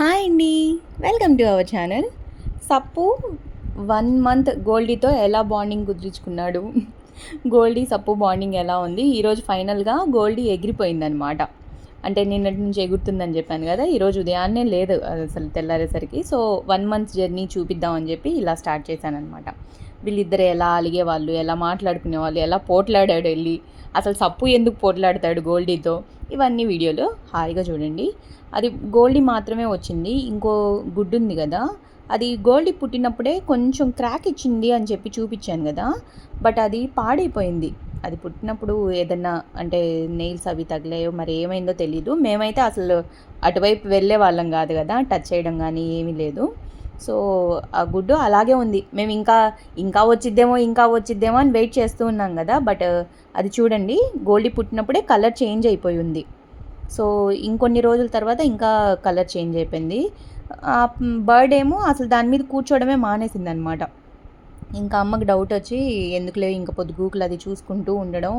Hi అండి. Welcome to our channel. సప్పు one month గోల్డీతో ఎలా బాండింగ్ కుదిరించుకున్నాడు? గోల్డీ సప్పు బాండింగ్ ఎలా ఉంది? ఈరోజు ఫైనల్గా గోల్డీ ఎగిరిపోయిందనమాట అంటే నిన్నటి నుంచి ఎగురుతుందని చెప్పాను కదా ఈరోజు ఉదయాన్నే లేదు అసలు తెల్లారేసరికి. సో వన్ మంత్ జర్నీ చూపిద్దామని చెప్పి ఇలా స్టార్ట్ చేశానమాట వీళ్ళిద్దరు ఎలా అలిగే వాళ్ళు ఎలా మాట్లాడుకునే వాళ్ళు ఎలా పోట్లాడాడు వెళ్ళి అసలు సప్పు ఎందుకు పోట్లాడతాడు గోల్డీతో ఇవన్నీ వీడియోలు హాయిగా చూడండి. అది గోల్డీ మాత్రమే వచ్చింది ఇంకో గుడ్డు ఉంది కదా. అది గోల్డీ పుట్టినప్పుడే కొంచెం క్రాక్ ఇచ్చింది అని చెప్పి చూపించాను కదా బట్ అది పాడైపోయింది. అది పుట్టినప్పుడు ఏదన్నా అంటే నెయిల్స్ అవి తగిలాయో మరి ఏమైందో తెలీదు. మేమైతే అసలు అటువైపు వెళ్ళే వాళ్ళం కాదు కదా టచ్ చేయడం కానీ ఏమీ లేదు. సో ఆ గుడ్డు అలాగే ఉంది. మేము ఇంకా ఇంకా వచ్చిద్దేమో ఇంకా వచ్చిద్దేమో అని వెయిట్ చేస్తూ ఉన్నాం కదా. బట్ అది చూడండి గోల్డీ పుట్టినప్పుడే కలర్ చేంజ్ అయిపోయి ఉంది. సో ఇంకొన్ని రోజుల తర్వాత ఇంకా కలర్ చేంజ్ అయిపోయింది. ఆ బర్డ్ ఏమో అసలు దాని మీద కూర్చోవడమే మానేసింది అనమాట ఇంకా అమ్మకి డౌట్ వచ్చి ఎందుకులే ఇంకా పొద్దుగూకులు అది చూసుకుంటూ ఉండడం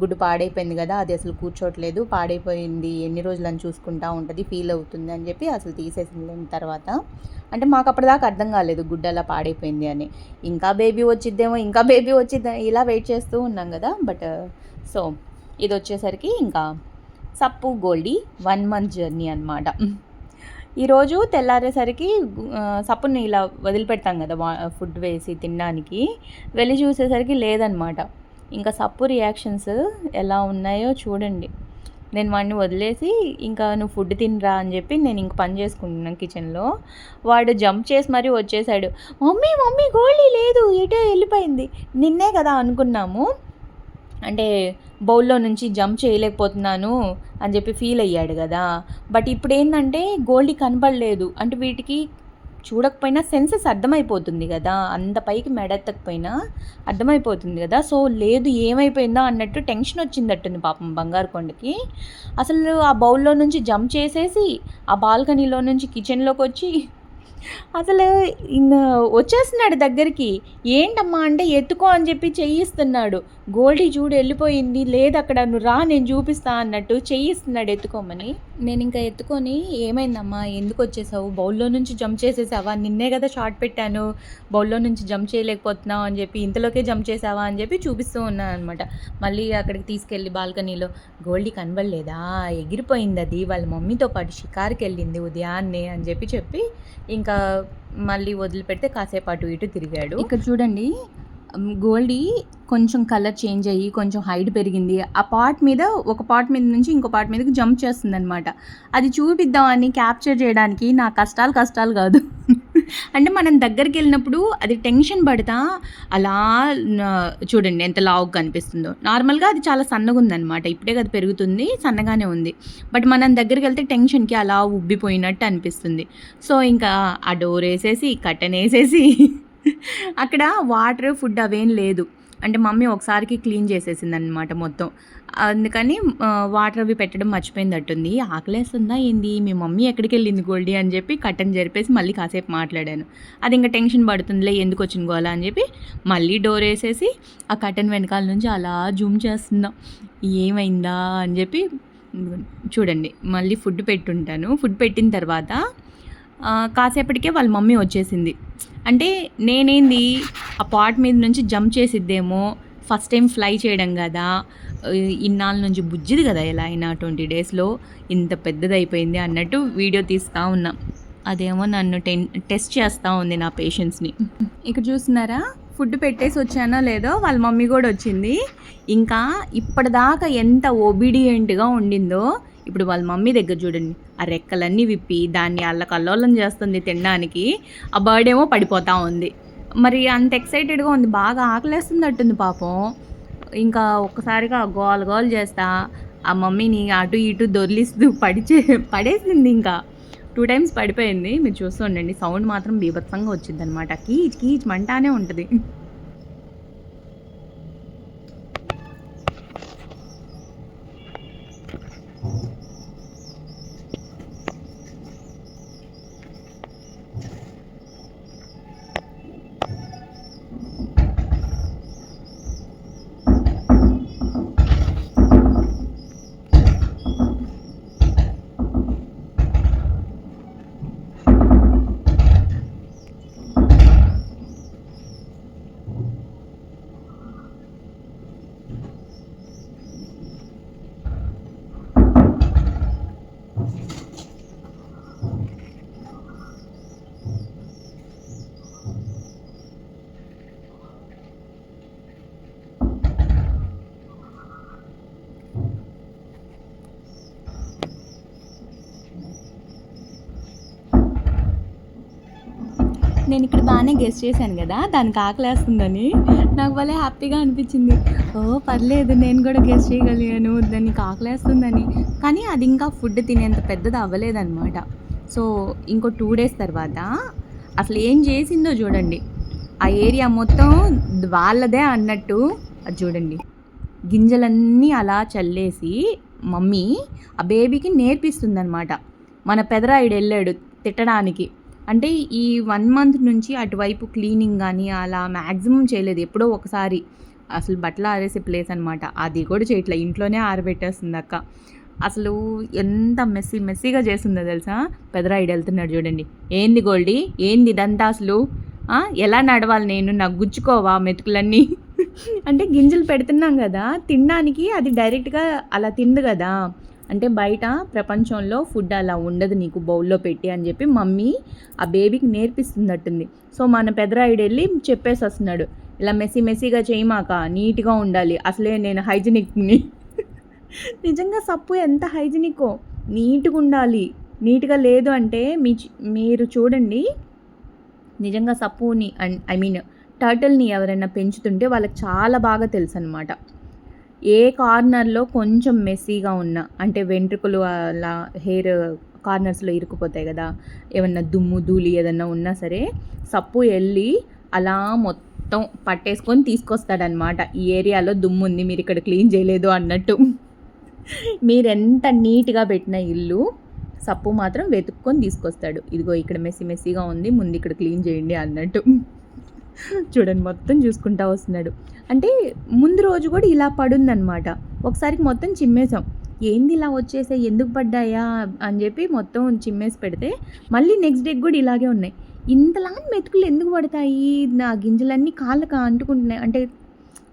గుడ్డు పాడైపోయింది కదా అది అసలు కూర్చోట్లేదు పాడైపోయింది ఎన్ని రోజులు అని చూసుకుంటా ఉంటుంది ఫీల్ అవుతుంది అని చెప్పి అసలు తీసేసింది తర్వాత. అంటే మాకు అప్పటిదాకా అర్థం కాలేదు గుడ్డ అలా పాడైపోయింది అని. ఇంకా బేబీ వచ్చిద్దేమో ఇంకా బేబీ వచ్చిద్దే ఇలా వెయిట్ చేస్తూ ఉన్నాం కదా బట్ సో ఇది వచ్చేసరికి ఇంకా సప్పు గోల్డీ వన్ మంత్ జర్నీ అనమాట ఈరోజు తెల్లారేసరికి సప్పుని ఇలా వదిలిపెడతాం కదా ఫుడ్ వేసి తినడానికి. వెళ్ళి చూసేసరికి లేదనమాట. ఇంకా సప్పు రియాక్షన్స్ ఎలా ఉన్నాయో చూడండి. నేను వాడిని వదిలేసి ఇంకా నువ్వు ఫుడ్ తినరా అని చెప్పి నేను ఇంక పని చేసుకుంటున్నాను కిచెన్లో. వాడు జంప్ చేసి మరీ వచ్చేసాడు. మమ్మీ మమ్మీ గోళీ లేదు ఎటో వెళ్ళిపోయింది. నిన్నే కదా అనుకున్నాము. అంటే బౌల్లో నుంచి జంప్ చేయలేకపోతున్నాను అని చెప్పి ఫీల్ అయ్యాడు కదా. బట్ ఇప్పుడు ఏంటంటే గోల్డీ కనబడలేదు. అంటే వీటికి చూడకపోయినా సెన్సెస్ అర్థమైపోతుంది కదా. అంత పైకి మెడెత్తకపోయినా అర్థమైపోతుంది కదా. సో లేదు ఏమైపోయిందా అన్నట్టు టెన్షన్ వచ్చిందట్టుంది పాపం బంగారు కొండకి. అసలు ఆ బౌల్లో నుంచి జంప్ చేసేసి ఆ బాల్కనీలో నుంచి కిచెన్లోకి వచ్చి అసలు వచ్చేస్తున్నాడు దగ్గరికి. ఏంటమ్మా అంటే ఎత్తుకో అని చెప్పి చెయ్యిస్తున్నాడు గోల్డీ చూడు వెళ్ళిపోయింది. లేదు అక్కడ నువ్వు రా నేను చూపిస్తా అన్నట్టు చెయ్యిస్తున్నాడు ఎత్తుకోమని. నేను ఇంకా ఎత్తుకొని ఏమైందమ్మా? ఎందుకు వచ్చేసావు? బౌల్లో నుంచి జంప్ చేసేసావా? నిన్నే కదా షార్ట్ పెట్టాను. బౌల్లో నుంచి జంప్ చేయలేకపోతున్నావు అని చెప్పి ఇంతలోకే జంప్ చేసావా అని చెప్పి చూపిస్తూ ఉన్నాను అనమాట మళ్ళీ అక్కడికి తీసుకెళ్ళి బాల్కనీలో గోల్డీ కనబడలేదా? ఎగిరిపోయింది అది వాళ్ళ మమ్మీతో పాటు షికారుకి వెళ్ళింది ఉదయాన్నే అని చెప్పి చెప్పి ఇంకా మళ్ళీ వదిలిపెడితే కాసేపు అటు ఇటు తిరిగాడు. ఇక్కడ చూడండి గోల్డీ కొంచెం కలర్ చేంజ్ అయ్యి కొంచెం హైట్ పెరిగింది. ఆ పార్ట్ మీద ఒక పాట్ మీద నుంచి ఇంకో పార్ట్ మీదకి జంప్ చేస్తుంది అనమాట అది చూపిద్దామని క్యాప్చర్ చేయడానికి నా కష్టాలు కష్టాలు కాదు. అంటే మనం దగ్గరికి వెళ్ళినప్పుడు అది టెన్షన్ పడతా అలా చూడండి ఎంత లావుగా కనిపిస్తుందో. నార్మల్గా అది చాలా సన్నగా ఉందన్నమాట. ఇప్పుడే కదా పెరుగుతుంది సన్నగానే ఉంది. బట్ మనం దగ్గరికి వెళ్తే టెన్షన్కి అలా ఉబ్బిపోయినట్టు అనిపిస్తుంది. సో ఇంకా ఆ డోర్ వేసేసి కట్టన్ వేసేసి అక్కడ వాటర్ ఫుడ్ అవేం లేదు. అంటే మమ్మీ ఒకసారికి క్లీన్ చేసేసింది అనమాట మొత్తం. అందుకని వాటర్ అవి పెట్టడం మర్చిపోయిందట్టుంది. ఆకలేస్తుందా ఏంది? మీ మమ్మీ ఎక్కడికి వెళ్ళింది గోల్డీ అని చెప్పి కట్టన్ జరిపేసి మళ్ళీ కాసేపు మాట్లాడాను. అది ఇంకా టెన్షన్ పడుతుందిలే ఎందుకు వచ్చిన గోలా అని చెప్పి మళ్ళీ డోర్ వేసేసి ఆ కట్టన్ వెనకాల నుంచి అలా జూమ్ చేస్తుందా. ఏమైందా అని చెప్పి చూడండి మళ్ళీ ఫుడ్ పెట్టుంటాను. ఫుడ్ పెట్టిన తర్వాత కాసేపటికే వాళ్ళ మమ్మీ వచ్చేసింది. అంటే నేనేంది ఆ పాట్ మీద నుంచి జంప్ చేసిద్దేమో ఫస్ట్ టైం ఫ్లై చేయడం కదా ఇన్నాళ్ళ నుంచి బుజ్జిది కదా ఎలా అయినా ట్వంటీ డేస్లో ఇంత పెద్దదైపోయింది అన్నట్టు వీడియో తీస్తూ ఉన్నా. అదేమో నన్ను టెన్ టెస్ట్ చేస్తూ ఉంది నా పేషెంట్స్ని. ఇక్కడ చూస్తున్నారా? ఫుడ్ పెట్టేసి వచ్చానో లేదో వాళ్ళ మమ్మీ కూడా వచ్చింది. ఇంకా ఇప్పటిదాకా ఎంత ఒబీడియంట్గా ఉండిందో ఇప్పుడు వాళ్ళ మమ్మీ దగ్గర చూడండి ఆ రెక్కలన్నీ విప్పి దాన్ని అల్లకల్లోలం చేస్తుంది తినడానికి. ఆ బర్డ్ ఏమో పడిపోతూ ఉంది. మరి అంత ఎక్సైటెడ్గా ఉంది బాగా ఆకలేస్తున్నట్టుంది పాపం. ఇంకా ఒక్కసారిగా గోల్ గోల్ చేస్తా. ఆ మమ్మీని అటు ఇటు దొర్లిస్తూ పడిచే పడేసింది ఇంకా. టూ టైమ్స్ పడిపోయింది. మీరు చూస్తూ ఉండండి సౌండ్ మాత్రం బీభత్సంగా వచ్చింది అనమాట కీచ్ కీచ్ మంటానే ఉంటుంది. నేను ఇక్కడ బాగానే గెస్ట్ చేశాను కదా దానికి ఆకలేస్తుందని. నాకు భలే హ్యాపీగా అనిపించింది. ఓ పర్లేదు నేను కూడా గెస్ట్ చేయగలిగాను దానికి ఆకలేస్తుందని. కానీ అది ఇంకా ఫుడ్ తినేంత పెద్దది అవ్వలేదన్నమాట. సో ఇంకో టూ డేస్ తర్వాత అసలు ఏం చేసిందో చూడండి. ఆ ఏరియా మొత్తం వాళ్ళదే అన్నట్టు అది చూడండి. గింజలన్నీ అలా చల్లేసి మమ్మీ ఆ బేబీకి నేర్పిస్తుందన్నమాట. మన పెదరాయుడు వెళ్ళాడు తిట్టడానికి. అంటే ఈ వన్ మంత్ నుంచి అటువైపు క్లీనింగ్ కానీ అలా మ్యాక్సిమం చేయలేదు. ఎప్పుడో ఒకసారి అసలు బట్టలు ఆరేసే ప్లేస్ అనమాట అది కూడా చేయట్లే. ఇంట్లోనే ఆరబెట్టేస్తుంది అక్క. అసలు ఎంత మెస్సీ మెస్సీగా చేస్తుందో తెలుసా? పెదరాయిడు వెళ్తున్నాడు చూడండి. ఏంది గోల్డీ? ఏంది ఇదంతా అసలు? ఎలా నడవాలి నేను? నాకు గుచ్చుకోవా మెతుకులన్నీ? అంటే గింజలు పెడుతున్నాం కదా తినడానికి అది డైరెక్ట్గా అలా తిండు కదా. అంటే బయట ప్రపంచంలో ఫుడ్ అలా ఉండదు నీకు బౌల్లో పెట్టి అని చెప్పి మమ్మీ ఆ బేబీకి నేర్పిస్తున్నట్టుంది. సో మన పెదరాయుడు వెళ్ళి చెప్పేసి వస్తున్నాడు ఇలా మెస్సీ మెస్సీగా చేయమాక నీట్గా ఉండాలి. అసలే నేను హైజినిక్ని. నిజంగా సప్పు ఎంత హైజినికో. నీట్గా ఉండాలి. నీట్గా లేదు అంటే మీ మీరు చూడండి. నిజంగా సప్పుని అండ్ ఐ మీన్ టర్టల్ని ఎవరైనా పెంచుతుంటే వాళ్ళకి చాలా బాగా తెలుసు అనమాట ఏ కార్నర్లో కొంచెం మెస్సీగా ఉన్నా అంటే వెంట్రుకలు అలా హెయిర్ కార్నర్స్లో ఇరుక్కుపోతాయి కదా ఏమన్నా దుమ్ము ధూళి ఏదన్నా ఉన్నా సరే సప్పు వెళ్ళి అలా మొత్తం పట్టేసుకొని తీసుకొస్తాడనమాట ఈ ఏరియాలో దుమ్ము ఉంది మీరు ఇక్కడ క్లీన్ చేయలేదు అన్నట్టు. మీరెంత నీట్గా పెట్టిన ఇల్లు సప్పు మాత్రం వెతుక్కొని తీసుకొస్తాడు. ఇదిగో ఇక్కడ మెస్సీ మెస్సీగా ఉంది ముందు ఇక్కడ క్లీన్ చేయండి అన్నట్టు. చూడండి మొత్తం చూసుకుంటా వస్తున్నాడు. అంటే ముందు రోజు కూడా ఇలా పడుందనమాట ఒకసారికి మొత్తం చిమ్మేసాం ఏంది ఇలా వచ్చేసే ఎందుకు పడ్డాయా? అని చెప్పి మొత్తం చిమ్మేసి పెడితే మళ్ళీ నెక్స్ట్ డే కూడా ఇలాగే ఉన్నాయి. ఇంతలా మెతుకులు ఎందుకు పడతాయి? నా గింజలన్నీ కాళ్ళకు అంటుకుంటున్నాయి. అంటే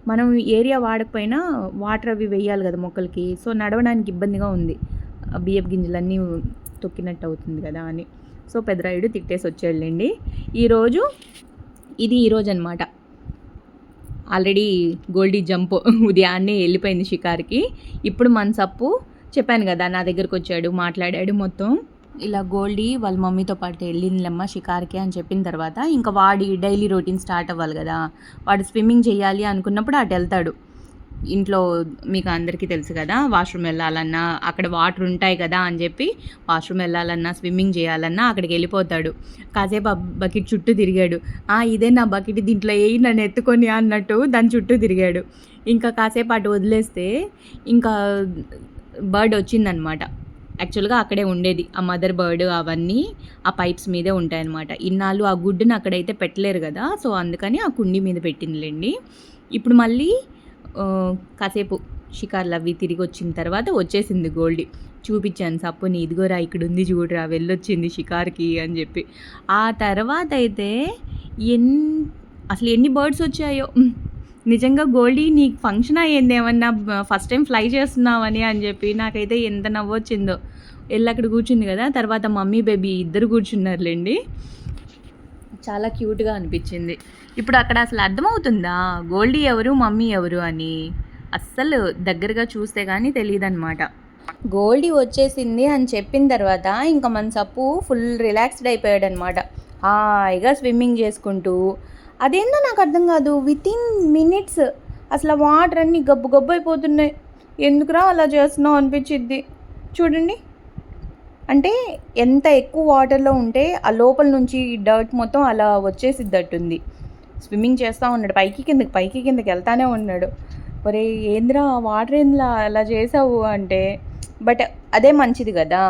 మనం ఏరియా వాడకపోయినా వాటర్ అవి వేయాలి కదా మొక్కలకి. సో నడవడానికి ఇబ్బందిగా ఉంది. బియ్యపు గింజలన్నీ తొక్కినట్టు అవుతుంది కదా అని. సో పెద్దరాయుడు తిట్టేసి వచ్చాడులేండి. ఈరోజు ఇది ఈరోజు అనమాట ఆల్రెడీ గోల్డీ జంప్ ఉదయాన్నే వెళ్ళిపోయింది షికార్కి. ఇప్పుడు మన సప్పు చెప్పాను కదా నా దగ్గరకు వచ్చాడు మాట్లాడాడు మొత్తం. ఇలా గోల్డీ వాళ్ళ మమ్మీతో పాటు వెళ్ళిందిలమ్మ షికార్కి అని చెప్పిన తర్వాత ఇంకా వాడి డైలీ రొటీన్ స్టార్ట్ అవ్వాలి కదా వాడు స్విమ్మింగ్ చేయాలి అనుకున్నప్పుడు అటు వెళ్తాడు. ఇంట్లో మీకు అందరికీ తెలుసు కదా వాష్రూమ్ వెళ్ళాలన్నా అక్కడ వాటర్ ఉంటాయి కదా అని చెప్పి వాష్రూమ్ వెళ్ళాలన్నా స్విమ్మింగ్ చేయాలన్నా అక్కడికి వెళ్ళిపోతాడు. కాసేపు ఆ బకెట్ చుట్టూ తిరిగాడు. "ఆ, ఇదే నా బకెట్ దీంట్లో ఏ నన్ను ఎత్తుకొని అన్నట్టు దాని చుట్టూ తిరిగాడు. ఇంకా కాసేపు అటు వదిలేస్తే ఇంకా బర్డ్ వచ్చిందనమాట. యాక్చువల్గా అక్కడే ఉండేది. ఆ మదర్ బర్డ్ అవన్నీ ఆ పైప్స్ మీదే ఉంటాయన్నమాట ఇన్నాళ్ళు ఆ గుడ్డుని అక్కడైతే పెట్టలేరు కదా సో అందుకని ఆ కుండి మీద పెట్టిందిలేండి. ఇప్పుడు మళ్ళీ కాసేపు షికార్లు అవి తిరిగి వచ్చిన తర్వాత వచ్చేసింది గోల్డీ. చూపించాను సప్పుని ఇదిగోరా ఇక్కడ ఉంది చూడరా వెళ్ళొచ్చింది షికార్కి అని చెప్పి. ఆ తర్వాత అయితే ఎన్ అసలు ఎన్ని బర్డ్స్ వచ్చాయో? నిజంగా గోల్డీ నీకు ఫంక్షన్ అయ్యింది ఏమన్నా? ఫస్ట్ టైం ఫ్లై చేస్తున్నావని అని చెప్పి నాకైతే ఎంత నవ్వొచ్చిందో. వెళ్ళి అక్కడ కూర్చుంది కదా తర్వాత మమ్మీ బేబీ ఇద్దరు కూర్చున్నారులేండి. చాలా క్యూట్గా అనిపించింది. ఇప్పుడు అక్కడ అసలు అర్థమవుతుందా? గోల్డీ ఎవరు మమ్మీ ఎవరు అని అస్సలు దగ్గరగా చూస్తే కానీ తెలియదన్నమాట గోల్డీ వచ్చేసింది అని చెప్పిన తర్వాత ఇంకా మన సప్పు ఫుల్ రిలాక్స్డ్ అయిపోయాడు అనమాట హాయిగా స్విమ్మింగ్ చేసుకుంటూ. అదేందో నాకు అర్థం కాదు. విత్ ఇన్ మినిట్స్ అసలు వాటర్ అన్నీ గబ్బు గబ్బు అయిపోతున్నాయి. ఎందుకురా అలా చేస్తున్నావు అనిపించిద్ది. చూడండి. అంటే ఎంత ఎక్కువ వాటర్లో ఉంటే ఆ లోపల నుంచి డర్ట్ మొత్తం అలా వచ్చేసిద్దట్టుంది. స్విమ్మింగ్ చేస్తూ ఉన్నాడు. పైకి కిందకి పైకి కిందకి వెళ్తానే ఉన్నాడు. ఒరే ఏంద్రా వాటర్ ఏంద్రా అలా చేసావు అంటే బట్ అదే మంచిది కదా.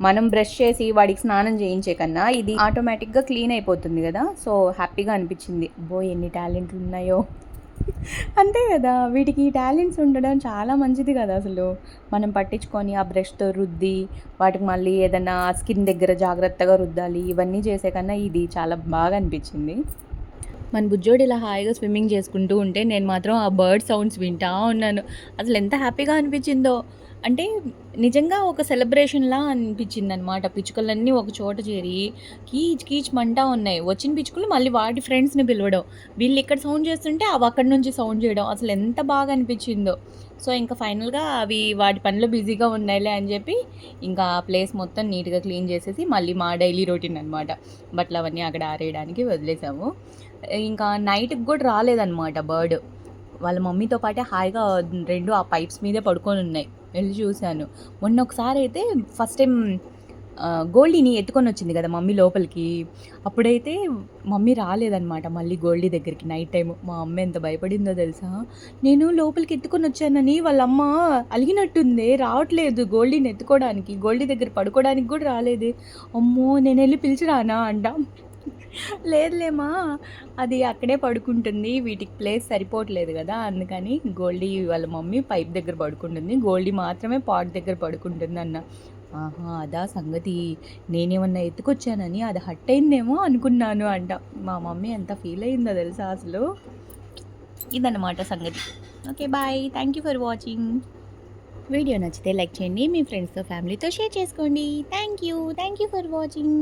మనం బ్రష్ చేసి వాడికి స్నానం చేయించే కన్నా ఇది ఆటోమేటిక్గా క్లీన్ అయిపోతుంది కదా. సో హ్యాపీగా అనిపించింది. అబ్బో ఎన్ని టాలెంట్లు ఉన్నాయో. అంతే కదా వీటికి టాలెంట్స్ ఉండడం చాలా మంచిది కదా అసలు. మనం పట్టించుకొని ఆ బ్రష్తో రుద్ది వాటికి మళ్ళీ ఏదైనా స్కిన్ దగ్గర జాగ్రత్తగా రుద్దాలి ఇవన్నీ చేసే కన్నా ఇది చాలా బాగా అనిపించింది. మన బుజ్జోడు ఇలా హాయిగా స్విమ్మింగ్ చేసుకుంటూ ఉంటే నేను మాత్రం ఆ బర్డ్ సౌండ్స్ వింటా ఉన్నాను. అసలు ఎంత హ్యాపీగా అనిపించిందో. అంటే నిజంగా ఒక సెలబ్రేషన్‌లా అనిపించిందనమాట. పిచ్చుకలన్నీ ఒక చోట చేరి కీచ్ కీచ్ మంటా ఉన్నాయి. వచ్చిన పిచ్చుకలు మళ్ళీ వాటి ఫ్రెండ్స్‌ని పిలవడం. వీళ్ళు ఇక్కడ సౌండ్ చేస్తుంటే అవి అక్కడి నుంచి సౌండ్ చేయడం. అసలు ఎంత బాగా అనిపించిందో. సో, ఇంకా ఫైనల్‌గా అవి వాటి పనిలో బిజీగా ఉన్నాయిలే అని చెప్పి ఇంకా ఆ ప్లేస్ మొత్తం నీట్‌గా క్లీన్ చేసేసి మళ్ళీ మా డైలీ రొటీన్ అనమాట. బట్టలు అవన్నీ అక్కడ ఆరేయడానికి వదిలేసాము. ఇంకా నైట్‌కి కూడా రాలేదనమాట బర్డ్. వాళ్ళ మమ్మీతో పాటే హాయిగా రెండు ఆ పైప్స్ మీదే పడుకొని ఉన్నాయి వెళ్ళి చూసాను. మొన్న ఒకసారి అయితే ఫస్ట్ టైం గోల్డీని ఎత్తుకొని వచ్చింది కదా మమ్మీ లోపలికి. అప్పుడైతే మమ్మీ రాలేదనమాట మళ్ళీ గోల్డీ దగ్గరికి నైట్ టైం మా అమ్మ ఎంత భయపడిందో తెలుసా? నేను లోపలికి ఎత్తుకొని వచ్చానని వాళ్ళమ్మ అలిగినట్టుందే రావట్లేదు గోల్డీని ఎత్తుకోవడానికి. గోల్డీ దగ్గర పడుకోవడానికి కూడా రాలేదే. అమ్మో! నేను వెళ్ళి పిలిచిరానా అంట. లేదులేమా అది అక్కడే పడుకుంటుంది. వీటికి ప్లేస్ సరిపోవట్లేదు కదా అందుకని గోల్డీ వాళ్ళ మమ్మీ పైప్ దగ్గర పడుకుంటుంది. గోల్డీ మాత్రమే పాట్ దగ్గర పడుకుంటుంది అన్న ఆహా! అదా సంగతి. నేనేమన్నా ఎత్తుకొచ్చానని అది హట్ అయిందేమో అనుకున్నాను అంట. మా మమ్మీ ఎంత ఫీల్ అయిందో తెలుసా అసలు. ఇదన్నమాట సంగతి. Okay. Bye. Thank you for watching. Video నచ్చితే లైక్ చేయండి. మీ ఫ్రెండ్స్‌తో, ఫ్యామిలీతో షేర్ చేసుకోండి. Thank you. Thank you for watching.